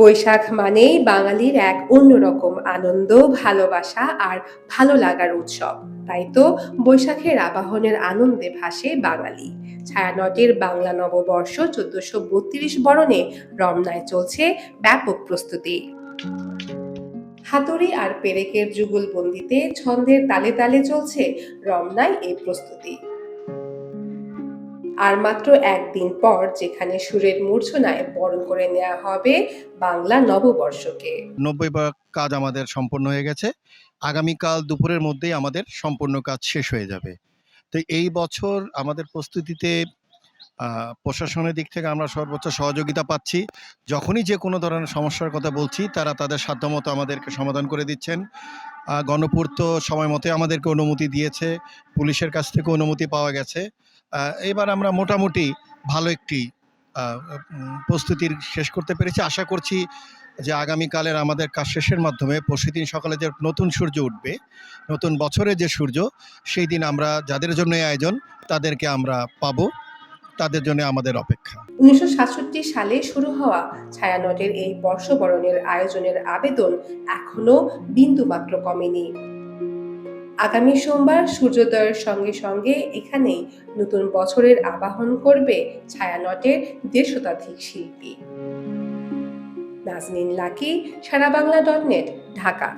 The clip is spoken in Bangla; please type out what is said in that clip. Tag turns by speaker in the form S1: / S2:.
S1: বৈশাখ মানেই বাঙালির এক অন্যরকম আনন্দ, ভালোবাসা আর ভালো লাগার উৎসব। তাই তো বৈশাখের আবাহনের আনন্দে ভাসে বাঙালি। ছায়ানটের বাংলা নববর্ষ চোদ্দশো বত্রিশ বরণে রমনায় চলছে ব্যাপক প্রস্তুতি। হাতুড়ি আর পেরেকের যুগলবন্দিতে ছন্দের তালে তালে চলছে রমনায় এই প্রস্তুতি। আর মাত্র একদিন পর যেখানে সুরের মূর্ছনায় বরণ করে নেওয়া হবে বাংলা নববর্ষকে।
S2: নব্বই ভাগ কাজ আমাদের সম্পন্ন হয়ে গেছে। আগামীকাল দুপুরের মধ্যেই আমাদের সম্পূর্ণ কাজ শেষ হয়ে যাবে। তো এই বছর আমাদের প্রস্তুতিতে প্রশাসনের দিক থেকে আমরা সর্বোচ্চ সহযোগিতা পাচ্ছি। যখনই যে কোনো ধরনের সমস্যার কথা বলছি, তারা তাদের সাধ্যমতো আমাদেরকে সমাধান করে দিচ্ছেন। গণপূর্ত সময় মতে আমাদেরকে অনুমতি দিয়েছে। পুলিশের কাছ থেকে অনুমতি পাওয়া গেছে। এবার আমরা মোটামুটি ভালো একটি প্রস্তুতির শেষ করতে পেরেছি। আশা করছি যে আগামীকালের আমাদের কাজ শেষের মাধ্যমে পরশুদিন সকালে যে নতুন সূর্য উঠবে, নতুন বছরে যে সূর্য, সেই দিন আমরা যাদের জন্য আয়োজন, তাদেরকে আমরা পাবো। তাদের জন্য আমাদের অপেক্ষা।
S1: উনিশশো সাতষট্টি সালে শুরু হওয়া ছায়ানটের এই বর্ষবরণের আয়োজনের আবেদন এখনও বিন্দুমাত্র কমেনি। আগামী সোমবার সূর্যোদয়ের সঙ্গে সঙ্গে এখানেই নতুন বছরের আবাহন করবে ছায়ানটের দেড় শতাধিক শিল্পী। Naznin Lucky Sara Bangla dot net, Dhaka.